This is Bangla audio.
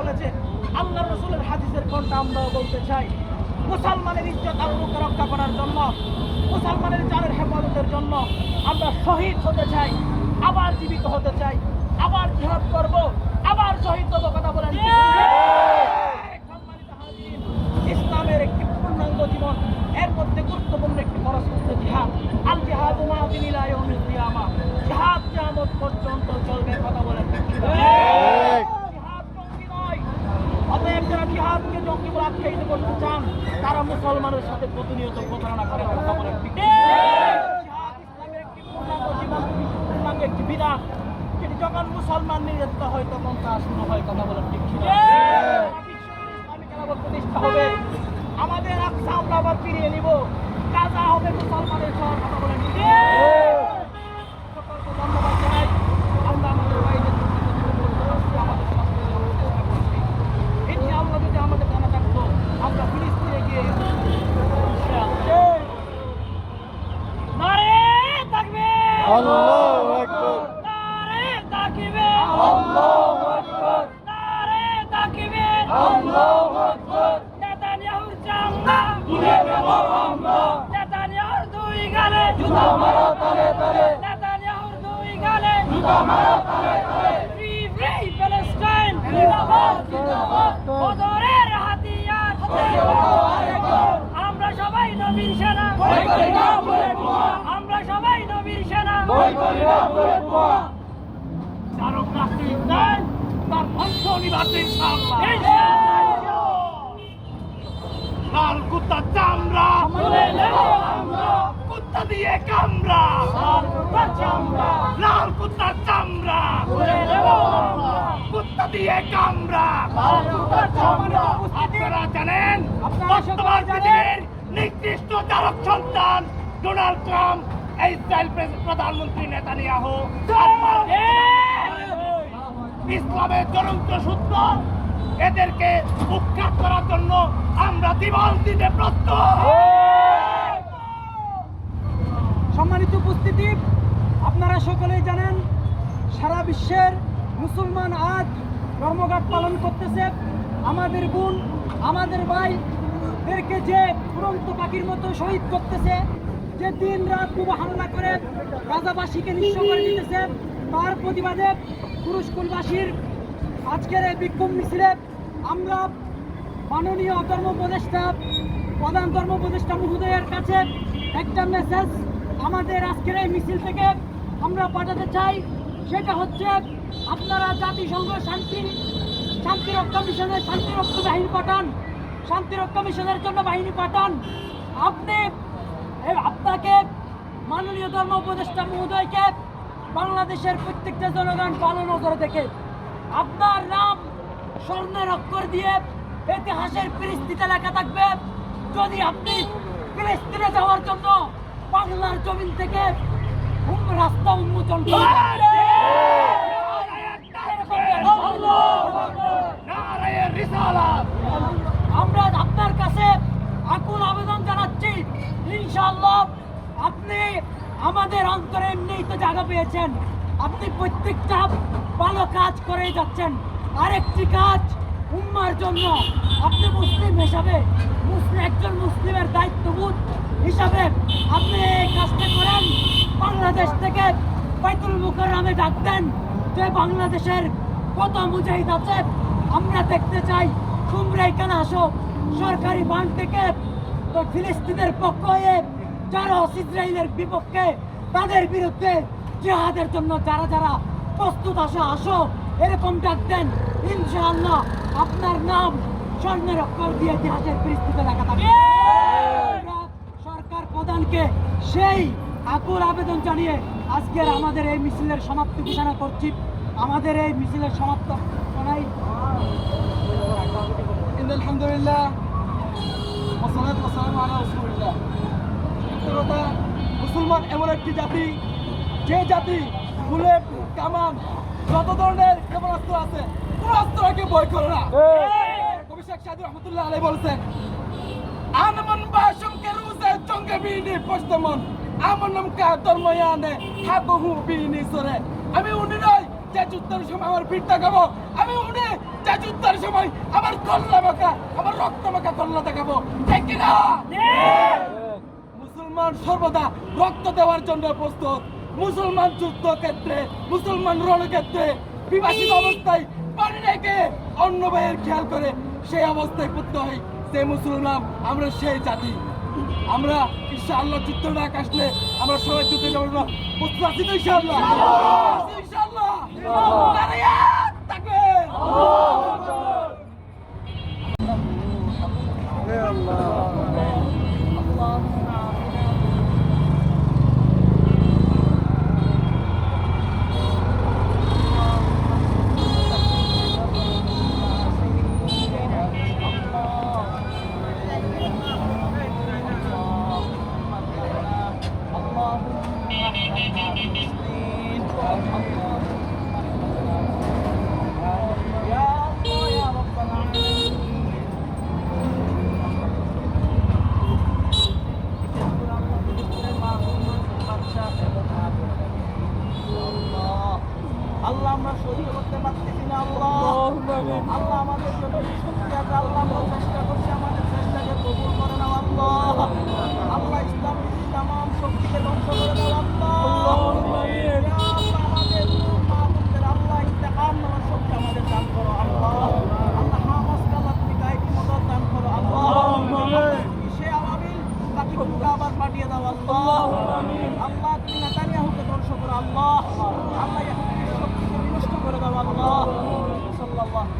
বলেছেন আল্লাহ রসুলের হাদিসের কোনটা আমরাও বলতে চাই। মুসলমানের ইজ্জত আল্লাহকে রক্ষা করার জন্য, মুসলমানের জানের হেফাজতের জন্য আমরা শহীদ হতে চাই, আবার জীবিত হতে চাই, আবার জিহাদ করব। প্রতিনিয়ত প্রতারণা করে কথা বলেন ঠিক একটি বিধান কিন্তু যখন মুসলমান নির্যাতিত হয় তখন তা শুরু হয় কথা বলেন ঠিক প্রতিষ্ঠা হবে। আমাদের আমরা আবার ফিরিয়ে নিব। কাজা হবে মুসলমানের শহর কথা বলেন ঠিক আমরা সবাই নবীর সেনা ভয় করি না বলে পোয়া আমরা সবাই নবীর সেনা ভয় চামড়া কুত্তা লাল কুত্তা চামড়া কুত্তা দিয়ে কামড়া জানেন বর্তমান। পৃথিবীর নিকৃষ্ট চালক সন্তান ডোনাল্ড ট্রাম্প ইসরায়েল প্রধানমন্ত্রী নেতানিয়াহু ইসলামের জ্বলন্ত সূত্র এদেরকে উৎখাত করার জন্য আমরা জীবন দিতে প্রস্তুত। সম্মানিত উপস্থিতি আপনারা সকলেই জানেন সারা বিশ্বের মুসলমান আজ ধর্মঘাট পালন করতেছে। আমাদের বোন আমাদের ভাইদেরকে যে উড়ন্ত পাখির মতো শহীদ করতেছে। যে দিন রাত বুবা হামলা করে গাজাবাসীকে নিঃস্ব করে দিতেছে, তার প্রতিবাদে পুরুষকুলবাসীর আজকের এই বিক্ষোভ মিছিলে আমরা মাননীয় ধর্ম উপদেষ্টা, প্রধান ধর্ম উপদেষ্টা মহোদয়ের কাছে একটা মেসেজ আমাদের আজকের এই মিছিল থেকে আমরা পাঠাতে চাই। সেটা হচ্ছে, আপনারা জাতিসংঘ শান্তি শান্তিরক্ষা মিশনের শান্তিরক্ষা বাহিনী পাঠান শান্তিরক্ষা মিশনের জন্য বাহিনী পাঠান। আপনি আপনাকে মাননীয় ধর্ম উপদেষ্টা মহোদয়কে বাংলাদেশের প্রত্যেকটা জনগণ পালন করে দেখে আপনার নাম স্বর্ণের অক্ষর দিয়ে ইতিহাসের পরিস্থিতি লেখা থাকবে। যদি আপনি ফিলিস্তিনে যাওয়ার জন্য বাংলার জমিন থেকে রাস্তা উন্মোচন করেন নারায়ের রিসালাত আমরা আপনার কাছে আকুল আবেদন জানাচ্ছি ইনশাআল্লাহ আপনি অন্তরে এমনিই তো জায়গা পেয়েছেন। আপনি প্রত্যেকটা ভালো কাজ করে যাচ্ছেন। আরেকটি কাজ উম্মার জন্য। আপনি মুসলিম হিসাবে, মুসলিম একজন মুসলিমের দায়িত্ববোধ হিসাবে আপনি এই কাজটা করেন। বাংলাদেশ থেকে বাইতুল মুকাররমে ডাক দেন যে বাংলাদেশের কত মুজাহিদ আছে। আমরা দেখতে চাই, তোমরা এখানে আসো। সরকারি বান্ড থেকে তো ফিলিস্তিনের পক্ষ হয়ে যারা ইসরায়েলের বিপক্ষে তাদের বিরুদ্ধে জিহাদের জন্য যারা যারা প্রস্তুত আসো আসো এরকম ডাক দেন। ইনশাআল্লাহ আপনার নাম স্বর্ণের অক্ষর দিয়ে ইতিহাসের পরিস্থিতি লেখা থাকবে সরকার প্রধানকে সেই আকুল আবেদন জানিয়ে আজকের আমাদের এই মিছিলের সমাপ্তি ঘোষণা করছি। আমাদের এই মিছিলের সমাপ্ত আলহামদুলিল্লাহ। ওসালাত ওসালাম আলা রাসূলিল্লাহ। মুসলমান এমন একটি জাতি যে জাতি বুলেট কামান যত ধরনের ক্ষেপণাস্ত্র আছে কোন অস্ত্রকে ভয় করে না। কবি শেখ সাদী রহমতুল্লাহ আলাই বলছেন আনমন বাসম কে রুজে চঙ্গে বিনি পস্তমন আমনম কা ধর্ময়ানে হাবহু বিনি সরে। আমি উনি নয় যে যুদ্ধের সময় আমার পিঠটা খাব। আমি উনি যে যুদ্ধের সময় আমার কল্লা মাখা আমার রক্ত মাখা কল্লা দেখাবো। ঠিক কি না মুসলমান সর্বদা রক্ত দেওয়ার জন্য প্রস্তুত। মুসলমান যুদ্ধ ক্ষেত্রে মুসলমান রণক্ষেত্রে বিভাষিত অবস্থায় পানি রেখে অন্য ভাইয়ের খেয়াল করে সেই অবস্থায় করতে হয় সেই মুসলমান আমরা সেই জাতি। আমরা ইনশাআল্লাহ যুদ্ধ ডাক আসলে আমরা সবাই যুদ্ধে যাব না। প্রস্তুত আছি তো ইনশাআল্লাহ? ইনশাআল্লাহ। সহ্য করতে পারতেছি না আল্লাহ আল্লাহ আমাদের জন্য শক্তি আছে আল্লাহ আমরা চেষ্টা করছি আমাদের চেষ্টাকে কবুল করে নাও আল্লাহ আল্লাহ ইসলাম তামাম শক্তিকে ধ্বংস করে দাও আল্লাহ ইয়া আমাদের মা বোনদের আল্লাহ ইন্তেকাম নেওয়ার শক্তি আমাদের দান করো আল্লাহ আল্লাহ হামাসকে আল্লাহ তুমি গায়েবী মদত দান করো আল্লাহ সে আবাবিল বাকিগুলোকে আবার পাঠিয়ে দাও আল্লাহ আল্লাহ তুমি নেতানিয়াহুকে ধ্বংস করো আল্লাহ আল্লাহ 好不好？